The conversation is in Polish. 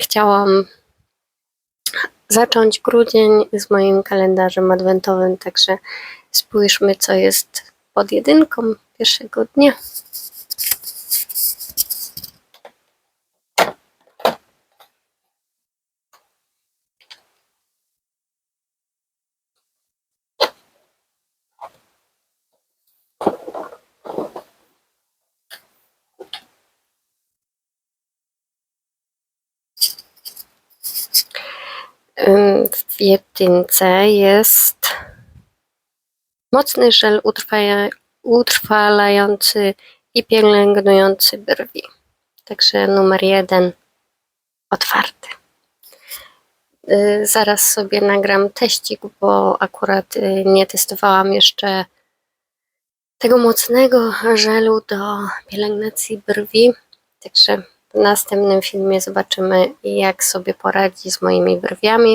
chciałam zacząć grudzień z moim kalendarzem adwentowym, także spójrzmy, co jest pod jedynką pierwszego dnia. W jedynce jest mocny żel utrwaja, utrwalający i pielęgnujący brwi. Także numer jeden otwarty. Y, Zaraz sobie nagram teścik, bo akurat y, nie testowałam jeszcze tego mocnego żelu do pielęgnacji brwi. Także w następnym filmie zobaczymy, jak sobie poradzi z moimi brwiami.